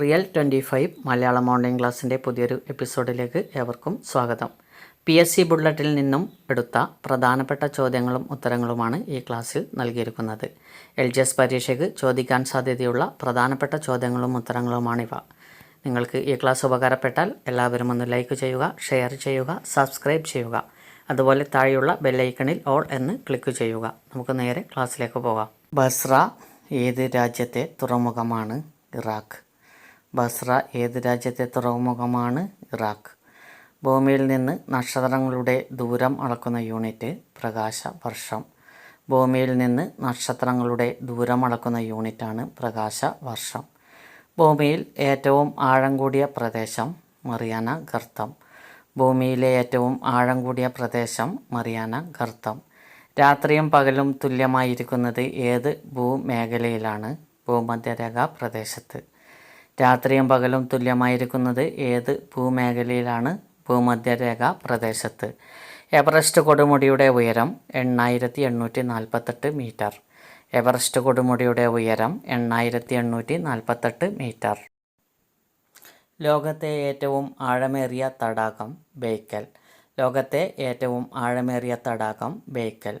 Real twenty five Malayalam online ക്ലാസ്സിന്റെ പുതിയൊരു എപ്പിസോഡിലേക്ക് ഏവർക്കും സ്വാഗതം. പി എസ് സി ബുള്ളറ്റിൽ നിന്നും എടുത്ത പ്രധാനപ്പെട്ട ചോദ്യങ്ങളും ഉത്തരങ്ങളുമാണ് ഈ ക്ലാസ്സിൽ നൽകിയിരിക്കുന്നത്. എൽ ജി എസ് പരീക്ഷയ്ക്ക് ചോദിക്കാൻ സാധ്യതയുള്ള പ്രധാനപ്പെട്ട ചോദ്യങ്ങളും ഉത്തരങ്ങളുമാണിവ നിങ്ങൾക്ക് ഈ ക്ലാസ് ഉപകാരപ്പെട്ടാൽ എല്ലാവരും ഒന്ന് ലൈക്ക് ചെയ്യുക ഷെയർ ചെയ്യുക സബ്സ്ക്രൈബ് ചെയ്യുക. അതുപോലെ താഴെയുള്ള ബെല്ലൈക്കണിൽ ഓൾ എന്ന് ക്ലിക്ക് ചെയ്യുക. നമുക്ക് നേരെ ക്ലാസ്സിലേക്ക് പോകാം. ബസ്ര ഏത് രാജ്യത്തെ തുറമുഖമാണ്? ഇറാഖ്. ബസ്ര ഏത് രാജ്യത്തെ തുറമുഖമാണ്? ഇറാഖ്. ഭൂമിയിൽ നിന്ന് നക്ഷത്രങ്ങളുടെ ദൂരം അളക്കുന്ന യൂണിറ്റ് പ്രകാശ വർഷം. ഭൂമിയിൽ നിന്ന് നക്ഷത്രങ്ങളുടെ ദൂരം അളക്കുന്ന യൂണിറ്റാണ് പ്രകാശ വർഷം. ഭൂമിയിൽ ഏറ്റവും ആഴം കൂടിയ പ്രദേശം മറിയാന ഗർത്തം. ഭൂമിയിലെ ഏറ്റവും ആഴം കൂടിയ പ്രദേശം മറിയാന ഗർത്തം. രാത്രിയും പകലും തുല്യമായിരിക്കുന്നത് ഏത് ഭൂമേഖലയിലാണ്? ഭൂമധ്യരേഖ പ്രദേശത്ത്. രാത്രിയും പകലും തുല്യമായിരിക്കുന്നത് ഏത് ഭൂമേഖലയിലാണ്? ഭൂമധ്യരേഖ പ്രദേശത്ത്. എവറസ്റ്റ് കൊടുമുടിയുടെ ഉയരം എണ്ണായിരത്തി എണ്ണൂറ്റി നാൽപ്പത്തെട്ട് മീറ്റർ. എവറസ്റ്റ് കൊടുമുടിയുടെ ഉയരം എണ്ണായിരത്തി എണ്ണൂറ്റി നാൽപ്പത്തെട്ട് മീറ്റർ. ലോകത്തെ ഏറ്റവും ആഴമേറിയ തടാകം ബേക്കൽ. ലോകത്തെ ഏറ്റവും ആഴമേറിയ തടാകം ബേക്കൽ.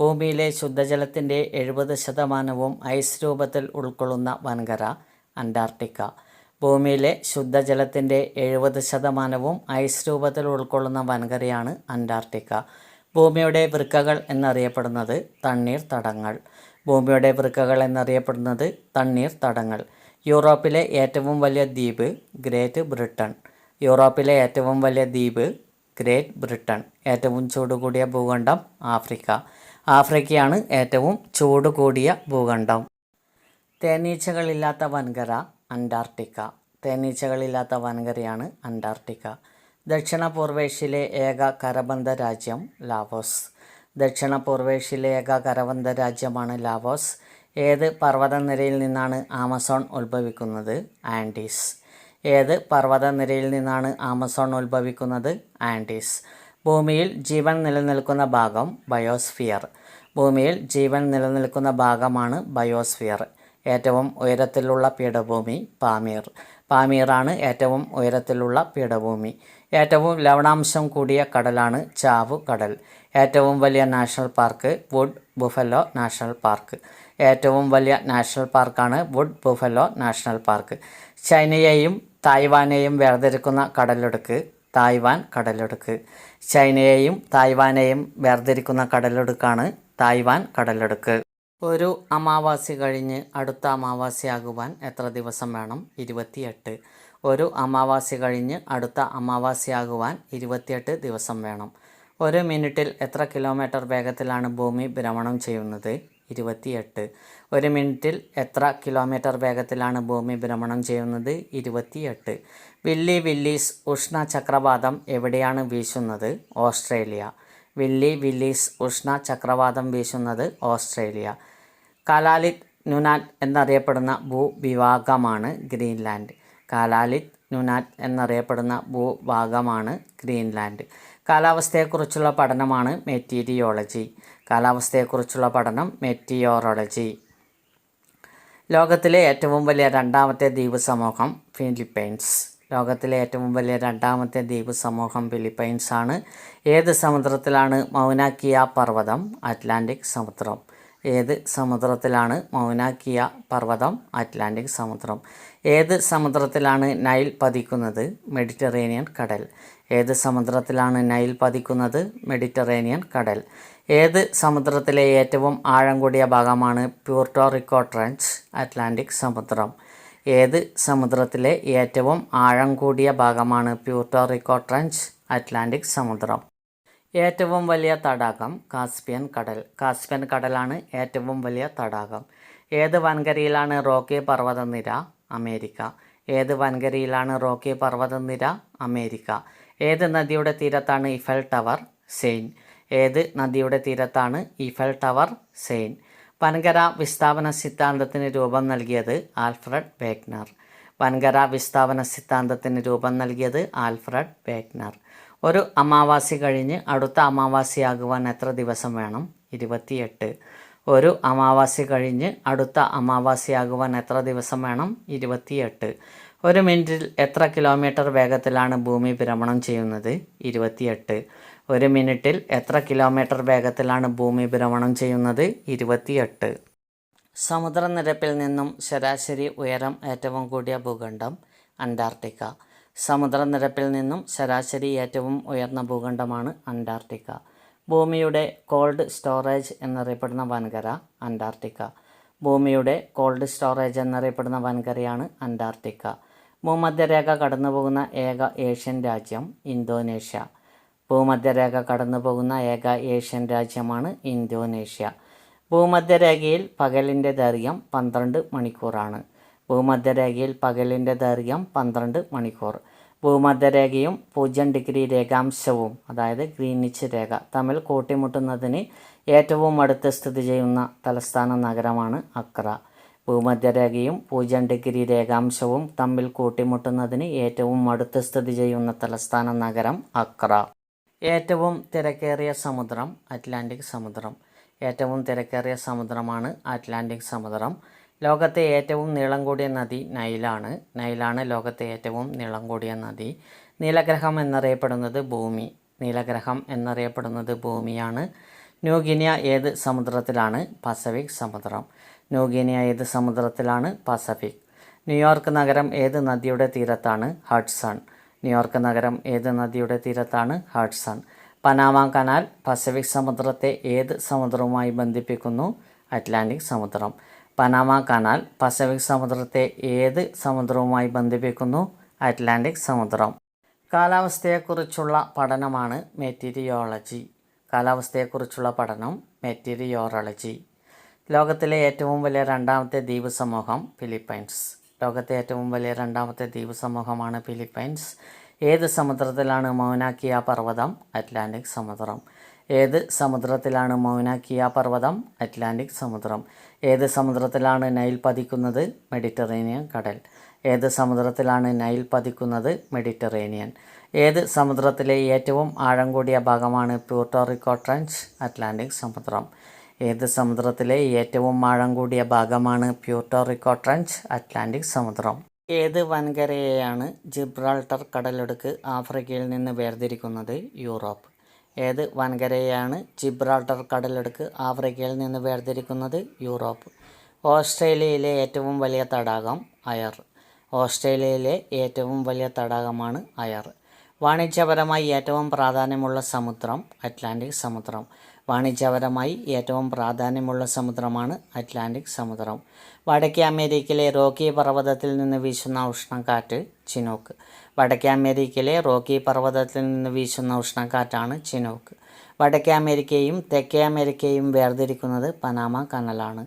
ഭൂമിയിലെ ശുദ്ധജലത്തിന്റെ എഴുപത് ശതമാനവും ഐസ് രൂപത്തിൽ ഉൾക്കൊള്ളുന്ന വൻകര അന്റാർട്ടിക്ക. ഭൂമിയിലെ ശുദ്ധജലത്തിന്റെ എഴുപത് ശതമാനവും ഐസ് രൂപത്തിൽ ഉൾക്കൊള്ളുന്ന വൻകരയാണ് അന്റാർട്ടിക്ക. ഭൂമിയുടെ വൃക്കകൾ എന്നറിയപ്പെടുന്നത് തണ്ണീർ തടങ്ങൾ. ഭൂമിയുടെ വൃക്കകൾ എന്നറിയപ്പെടുന്നത് തണ്ണീർ തടങ്ങൾ. യൂറോപ്പിലെ ഏറ്റവും വലിയ ദ്വീപ് ഗ്രേറ്റ് ബ്രിട്ടൻ യൂറോപ്പിലെ ഏറ്റവും വലിയ ദ്വീപ് ഗ്രേറ്റ് ബ്രിട്ടൻ ഏറ്റവും ചൂട് കൂടിയ ഭൂഖണ്ഡം ആഫ്രിക്ക. ആഫ്രിക്കയാണ് ഏറ്റവും ചൂട് കൂടിയ ഭൂഖണ്ഡം. തേനീച്ചകളില്ലാത്ത വൻകര. അന്റാർട്ടിക്ക. തേനീച്ചകളില്ലാത്ത വൻകരയാണ് അന്റാർട്ടിക്ക. ദക്ഷിണ പൂർവേഷ്യയിലെ ഏക കരബന്ധ രാജ്യം ലാവോസ്. ദക്ഷിണ പൂർവേഷ്യയിലെ ഏക കരബന്ധ രാജ്യമാണ് ലാവോസ്. ഏത് പർവതനിരയിൽ നിന്നാണ് ആമസോൺ ഉത്ഭവിക്കുന്നത്? ആൻഡീസ്. ഏത് പർവതനിരയിൽ നിന്നാണ് ആമസോൺ ഉത്ഭവിക്കുന്നത്? ആൻഡീസ്. ഭൂമിയിൽ ജീവൻ നിലനിൽക്കുന്ന ഭാഗം ബയോസ്ഫിയർ. ഭൂമിയിൽ ജീവൻ നിലനിൽക്കുന്ന ഭാഗമാണ് ബയോസ്ഫിയർ. ഏറ്റവും ഉയരത്തിലുള്ള പീഠഭൂമി പാമീർ. പാമീറാണ് ഏറ്റവും ഉയരത്തിലുള്ള പീഠഭൂമി. ഏറ്റവും ലവണാംശം കൂടിയ കടലാണ് ചാവു കടൽ. ഏറ്റവും വലിയ national park wood buffalo national park. ഏറ്റവും വലിയ നാഷണൽ പാർക്കാണ് വുഡ് ബുഫലോ നാഷണൽ പാർക്ക്. ചൈനയെയും തായ്വാനെയും വേർതിരിക്കുന്ന കടലൊടുക്ക് തായ്വാൻ കടലൊടുക്ക്. ചൈനയെയും തായ്വാനെയും വേർതിരിക്കുന്ന കടലൊടുക്കാണ് തായ്വാൻ കടലൊടുക്ക്. ഒരു അമാവാസി കഴിഞ്ഞ് അടുത്ത അമാവാസിയാകുവാൻ എത്ര ദിവസം വേണം? ഇരുപത്തിയെട്ട്. ഒരു അമാവാസി കഴിഞ്ഞ് അടുത്ത അമാവാസിയാകുവാൻ ഇരുപത്തിയെട്ട് ദിവസം വേണം. ഒരു മിനിറ്റിൽ എത്ര കിലോമീറ്റർ വേഗത്തിലാണ് ഭൂമി ഭ്രമണം ചെയ്യുന്നത്? ഇരുപത്തിയെട്ട്. ഒരു മിനിറ്റിൽ എത്ര കിലോമീറ്റർ വേഗത്തിലാണ് ഭൂമി ഭ്രമണം ചെയ്യുന്നത്? ഇരുപത്തിയെട്ട്. വില്ലി വില്ലീസ് ഉഷ്ണ ചക്രവാതം എവിടെയാണ് വീശുന്നത്? ഓസ്ട്രേലിയ. വില്ലി വില്ലീസ് ഉഷ്ണ ചക്രവാതം വീശുന്നത് ഓസ്ട്രേലിയ. കാലാലിത് നുനാറ്റ് എന്നറിയപ്പെടുന്ന ഭൂവിഭാഗമാണ് ഗ്രീൻലാൻഡ്. കാലാലിത് നുനാറ്റ് എന്നറിയപ്പെടുന്ന ഭൂഭാഗമാണ് ഗ്രീൻലാൻഡ്. കാലാവസ്ഥയെക്കുറിച്ചുള്ള പഠനമാണ് മെറ്റീരിയോളജി. കാലാവസ്ഥയെക്കുറിച്ചുള്ള പഠനം മെറ്റിയോറോളജി ലോകത്തിലെ ഏറ്റവും വലിയ രണ്ടാമത്തെ ദ്വീപ് സമൂഹം ഫിലിപ്പൈൻസ്. ലോകത്തിലെ ഏറ്റവും വലിയ രണ്ടാമത്തെ ദ്വീപ് സമൂഹം ഫിലിപ്പൈൻസ് ആണ് ഏത് സമുദ്രത്തിലാണ് മൗനാക്കിയ പർവതം? അറ്റ്ലാന്റിക് സമുദ്രം. ഏത് സമുദ്രത്തിലാണ് മൗനാക്കിയ പർവതം? അറ്റ്ലാന്റിക് സമുദ്രം. ഏത് സമുദ്രത്തിലാണ് നൈൽ പതിക്കുന്നത്? മെഡിറ്ററേനിയൻ കടൽ. ഏത് സമുദ്രത്തിലാണ് നൈൽ പതിക്കുന്നത്? മെഡിറ്ററേനിയൻ കടൽ. ഏത് സമുദ്രത്തിലെ ഏറ്റവും ആഴം കൂടിയ ഭാഗമാണ് പ്യൂർട്ടോറിക്കോ ട്രഞ്ച്? അറ്റ്ലാന്റിക് സമുദ്രം. ഏത് സമുദ്രത്തിലെ ഏറ്റവും ആഴം കൂടിയ ഭാഗമാണ് പ്യൂട്ടോറിക്കോ ട്രഞ്ച് അറ്റ്ലാന്റിക് സമുദ്രം? ഏറ്റവും വലിയ തടാകം കാസ്പിയൻ കടൽ. കാസ്പിയൻ കടലാണ് ഏറ്റവും വലിയ തടാകം. ഏത് വൻകരയിലാണ് റോക്കി പർവതനിര അമേരിക്ക? ഏത് വൻകരയിലാണ് റോക്കി പർവതനിര അമേരിക്ക? ഏത് നദിയുടെ തീരത്താണ് ഇഫൽ ടവർ സെയിൻ? ഏത് നദിയുടെ തീരത്താണ് ഇഫൽ ടവർ സെയിൻ? വൻകര വിസ്ഥാപന സിദ്ധാന്തത്തിന് രൂപം നൽകിയത് ആൽഫ്രഡ് വേഗ്നർ വൻകര വിസ്ഥാപന സിദ്ധാന്തത്തിന് രൂപം നൽകിയത് ആൽഫ്രഡ് വേഗ്നർ ഒരു അമാവാസി കഴിഞ്ഞ് അടുത്ത അമാവാസിയാകുവാൻ എത്ര ദിവസം വേണം? ഇരുപത്തിയെട്ട്. ഒരു അമാവാസി കഴിഞ്ഞ് അടുത്ത അമാവാസിയാകുവാൻ എത്ര ദിവസം വേണം? ഇരുപത്തിയെട്ട്. ഒരു മിനിറ്റിൽ എത്ര കിലോമീറ്റർ വേഗത്തിലാണ് ഭൂമി ഭ്രമണം ചെയ്യുന്നത്? ഇരുപത്തിയെട്ട്. ഒരു മിനിറ്റിൽ എത്ര കിലോമീറ്റർ വേഗത്തിലാണ് ഭൂമി ഭ്രമണം ചെയ്യുന്നത്? ഇരുപത്തിയെട്ട്. സമുദ്രനിരപ്പിൽ നിന്നും ശരാശരി ഉയരം ഏറ്റവും കൂടിയ ഭൂഖണ്ഡം അന്റാർട്ടിക്ക. സമുദ്രനിരപ്പിൽ നിന്നും ശരാശരി ഏറ്റവും ഉയർന്ന ഭൂഖണ്ഡമാണ് അന്റാർട്ടിക്ക. ഭൂമിയുടെ കോൾഡ് സ്റ്റോറേജ് എന്നറിയപ്പെടുന്ന വൻകര അന്റാർട്ടിക്ക. ഭൂമിയുടെ കോൾഡ് സ്റ്റോറേജ് എന്നറിയപ്പെടുന്ന വൻകരയാണ് അന്റാർട്ടിക്ക. ഭൂമധ്യരേഖ കടന്നു പോകുന്ന ഏക ഏഷ്യൻ രാജ്യം ഇന്തോനേഷ്യ. ഭൂമധ്യരേഖ കടന്നു പോകുന്ന ഏക ഏഷ്യൻ രാജ്യമാണ് ഇന്തോനേഷ്യ. ഭൂമധ്യരേഖയിൽ പകലിന്റെ ദൈർഘ്യം പന്ത്രണ്ട് മണിക്കൂറാണ്. ഭൂമധ്യരേഖയിൽ പകലിന്റെ ദൈർഘ്യം പന്ത്രണ്ട് മണിക്കൂർ. ഭൂമധ്യരേഖയും പൂജ്യം ഡിഗ്രി രേഖാംശവും അതായത് ഗ്രീനിച്ച് രേഖ തമ്മിൽ കൂട്ടിമുട്ടുന്നതിന് ഏറ്റവും അടുത്ത് സ്ഥിതി ചെയ്യുന്ന തലസ്ഥാന നഗരമാണ് അക്ര. ഭൂമധ്യരേഖയും പൂജ്യം ഡിഗ്രി രേഖാംശവും തമ്മിൽ കൂട്ടിമുട്ടുന്നതിന് ഏറ്റവും അടുത്ത് സ്ഥിതി ചെയ്യുന്ന തലസ്ഥാന നഗരം അക്ര. ഏറ്റവും തിരക്കേറിയ സമുദ്രം അറ്റ്ലാന്റിക് സമുദ്രം. ഏറ്റവും തിരക്കേറിയ സമുദ്രമാണ് അറ്റ്ലാന്റിക് സമുദ്രം. ലോകത്തെ ഏറ്റവും നീളം കൂടിയ നദി നൈലാണ്. നൈലാണ് ലോകത്തെ ഏറ്റവും നീളം കൂടിയ നദി. നീലഗ്രഹം എന്നറിയപ്പെടുന്നത് ഭൂമി. നീലഗ്രഹം എന്നറിയപ്പെടുന്നത് ഭൂമിയാണ്. ന്യൂഗിനിയ ഏത് സമുദ്രത്തിലാണ്? പസഫിക് സമുദ്രം. ന്യൂഗിനിയ ഏത് സമുദ്രത്തിലാണ് പസഫിക്. ന്യൂയോർക്ക് നഗരം ഏത് നദിയുടെ തീരത്താണ് ഹഡ്സൺ? ന്യൂയോർക്ക് നഗരം ഏത് നദിയുടെ തീരത്താണ് ഹഡ്സൺ? പനാമ കനാൽ പസഫിക് സമുദ്രത്തെ ഏത് സമുദ്രവുമായി ബന്ധിപ്പിക്കുന്നു? അറ്റ്ലാന്റിക് സമുദ്രം. പനാമ കനാൽ പസഫിക് സമുദ്രത്തെ ഏത് സമുദ്രവുമായി ബന്ധിപ്പിക്കുന്നു? അറ്റ്ലാന്റിക് സമുദ്രം. കാലാവസ്ഥയെക്കുറിച്ചുള്ള പഠനമാണ് മെറ്റീരിയോളജി. കാലാവസ്ഥയെക്കുറിച്ചുള്ള പഠനം മെറ്റീരിയോളജി. ലോകത്തിലെ ഏറ്റവും വലിയ രണ്ടാമത്തെ ദ്വീപ് സമൂഹം ഫിലിപ്പൈൻസ്. ലോകത്തെ ഏറ്റവും വലിയ രണ്ടാമത്തെ ദ്വീപ് സമൂഹമാണ് ഫിലിപ്പൈൻസ്. ഏത് സമുദ്രത്തിലാണ് മൗനാക്കിയ പർവതം? അറ്റ്ലാന്റിക് സമുദ്രം. ഏത് സമുദ്രത്തിലാണ് മൗനാക്കിയ പർവതം? അറ്റ്ലാന്റിക് സമുദ്രം. ഏത് സമുദ്രത്തിലാണ് നൈൽ പതിക്കുന്നത്? മെഡിറ്ററേനിയൻ കടൽ. ഏത് സമുദ്രത്തിലാണ് നൈൽ പതിക്കുന്നത്? മെഡിറ്ററേനിയൻ. ഏത് സമുദ്രത്തിലെ ഏറ്റവും ആഴം കൂടിയ ഭാഗമാണ് പ്യൂർട്ടോറിക്കോ ട്രഞ്ച്? അറ്റ്ലാന്റിക് സമുദ്രം. ഏത് സമുദ്രത്തിലെ ഏറ്റവും ആഴം കൂടിയ ഭാഗമാണ് പ്യൂട്ടോറിക്കോ ട്രഞ്ച് അറ്റ്ലാന്റിക് സമുദ്രം? ഏത് വൻകരയെയാണ് ജിബ്രാൾട്ടർ കടലെടുക്ക് ആഫ്രിക്കയിൽ നിന്ന് വേർതിരിക്കുന്നത്? യൂറോപ്പ്. ഏത് വൻകരയെയാണ് ജിബ്രാൾട്ടർ കടലെടുക്ക് ആഫ്രിക്കയിൽ നിന്ന് വേർതിരിക്കുന്നത്? യൂറോപ്പ്. ഓസ്ട്രേലിയയിലെ ഏറ്റവും വലിയ തടാകം അയർ. ഓസ്ട്രേലിയയിലെ ഏറ്റവും വലിയ തടാകമാണ് അയർ. വാണിജ്യപരമായി ഏറ്റവും പ്രാധാന്യമുള്ള സമുദ്രം അറ്റ്ലാന്റിക് സമുദ്രം. വാണിജ്യപരമായി ഏറ്റവും പ്രാധാന്യമുള്ള സമുദ്രമാണ് അറ്റ്ലാന്റിക് സമുദ്രം. വടക്കേ അമേരിക്കയിലെ റോക്കി പർവതത്തിൽ നിന്ന് വീശുന്ന ഉഷ്ണക്കാറ്റ് ചിനോക്ക്. വടക്കേ അമേരിക്കയിലെ റോക്കി പർവതത്തിൽ നിന്ന് വീശുന്ന ഉഷ്ണക്കാറ്റാണ് ചിനോക്ക്. വടക്കേ അമേരിക്കയും തെക്കേ അമേരിക്കയും വേർതിരിക്കുന്നത് പനാമ കനലാണ്.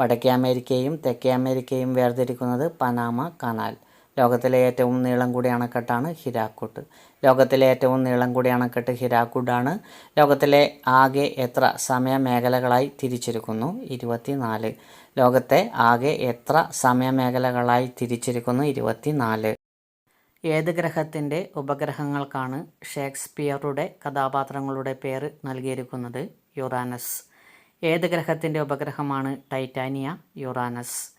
വടക്കേ അമേരിക്കയും തെക്കേ അമേരിക്കയും വേർതിരിക്കുന്നത് പനാമ കനാൽ. ലോകത്തിലെ ഏറ്റവും നീളം കൂടിയ അണക്കെട്ടാണ് ഹിരാക്കുട്ട്. ലോകത്തിലെ ഏറ്റവും നീളം കൂടിയ അണക്കെട്ട് ഹിരാക്കുഡാണ് ലോകത്തിലെ ആകെ എത്ര സമയ മേഖലകളായി തിരിച്ചിരിക്കുന്നു? ഇരുപത്തിനാല്. ലോകത്തെ ആകെ എത്ര സമയ മേഖലകളായി തിരിച്ചിരിക്കുന്നു? ഇരുപത്തിനാല്. ഏത് ഗ്രഹത്തിന്റെ ഉപഗ്രഹങ്ങൾക്കാണ് ഷേക്സ്പിയറുടെ കഥാപാത്രങ്ങളുടെ പേര് നൽകിയിരിക്കുന്നത്? യുറാനസ്. ഏത് ഗ്രഹത്തിന്റെ ഉപഗ്രഹമാണ് ടൈറ്റാനിയ? യുറാനസ്.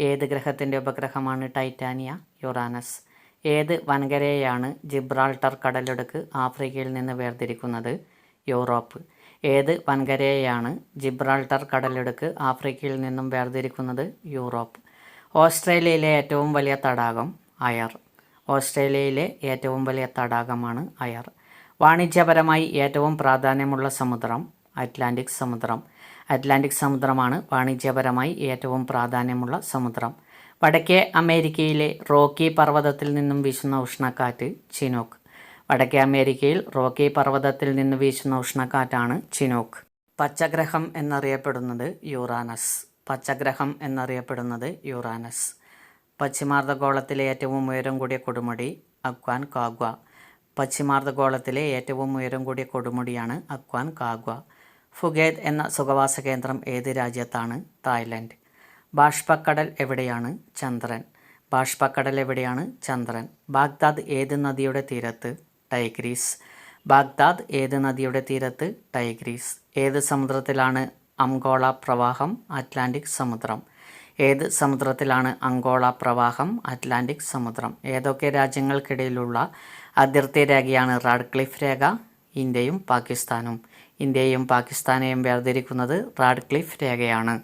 ഏത് ഗ്രഹത്തിന്റെ ഉപഗ്രഹമാണ് ടൈറ്റാനിയ യുറാനസ്? ഏത് വൻകരയാണ് ജിബ്രാൾട്ടർ കടലെടുക്ക് ആഫ്രിക്കയിൽ നിന്ന് വേർതിരിക്കുന്നത്? യൂറോപ്പ്. ഏത് വൻകരയാണ് ജിബ്രാൾട്ടർ കടലെടുക്ക് ആഫ്രിക്കയിൽ നിന്നും വേർതിരിക്കുന്നത്? യൂറോപ്പ്. ഓസ്ട്രേലിയയിലെ ഏറ്റവും വലിയ തടാകം അയർ. ഓസ്ട്രേലിയയിലെ ഏറ്റവും വലിയ തടാകമാണ് അയർ. വാണിജ്യപരമായി ഏറ്റവും പ്രാധാന്യമുള്ള സമുദ്രം അറ്റ്ലാന്റിക് സമുദ്രം. അറ്റ്ലാന്റിക് സമുദ്രമാണ് വാണിജ്യപരമായി ഏറ്റവും പ്രാധാന്യമുള്ള സമുദ്രം. വടക്കേ അമേരിക്കയിലെ റോക്കി പർവതത്തിൽ നിന്നും വീശുന്ന ഉഷ്ണക്കാറ്റ് ചിനോക്ക്. വടക്കേ അമേരിക്കയിൽ റോക്കി പർവതത്തിൽ നിന്ന് വീശുന്ന ഉഷ്ണക്കാറ്റാണ് ചിനോക്ക്. പച്ചഗ്രഹം എന്നറിയപ്പെടുന്നത് യുറാനസ്. പച്ചഗ്രഹം എന്നറിയപ്പെടുന്നത് യുറാനസ്. പശ്ചിമാർദ്ധഗോളത്തിലെ ഏറ്റവും ഉയരം കൂടിയ കൊടുമുടി അക്വാൻ കാഗ്വ. പശ്ചിമാർദ്ധഗോളത്തിലെ ഏറ്റവും ഉയരം കൂടിയ കൊടുമുടിയാണ് അക്വാൻ കാഗ്വ. ഫുഗേദ് എന്ന സുഖവാസ കേന്ദ്രം ഏത് രാജ്യത്താണ്? തായ്ലൻഡ്. ബാഷ്പക്കടൽ എവിടെയാണ്? ചന്ദ്രൻ. ബാഷ്പക്കടൽ എവിടെയാണ്? ചന്ദ്രൻ. ബാഗ്ദാദ് ഏത് നദിയുടെ തീരത്ത്? ടൈഗ്രീസ്. ബാഗ്ദാദ് ഏത് നദിയുടെ തീരത്ത്? ടൈഗ്രീസ്. ഏത് സമുദ്രത്തിലാണ് അംഗോള പ്രവാഹം? അറ്റ്ലാന്റിക് സമുദ്രം. ഏത് സമുദ്രത്തിലാണ് അങ്കോള പ്രവാഹം? അറ്റ്ലാന്റിക് സമുദ്രം. ഏതൊക്കെ രാജ്യങ്ങൾക്കിടയിലുള്ള അതിർത്തി രേഖയാണ് റാഡ്ക്ലിഫ് രേഖ? ഇന്ത്യയും പാകിസ്ഥാനും. ഇന്ത്യയും പാകിസ്ഥാനെയും വേർതിരിക്കുന്നത് റാഡ്ക്ലിഫ് രേഖയാണ്.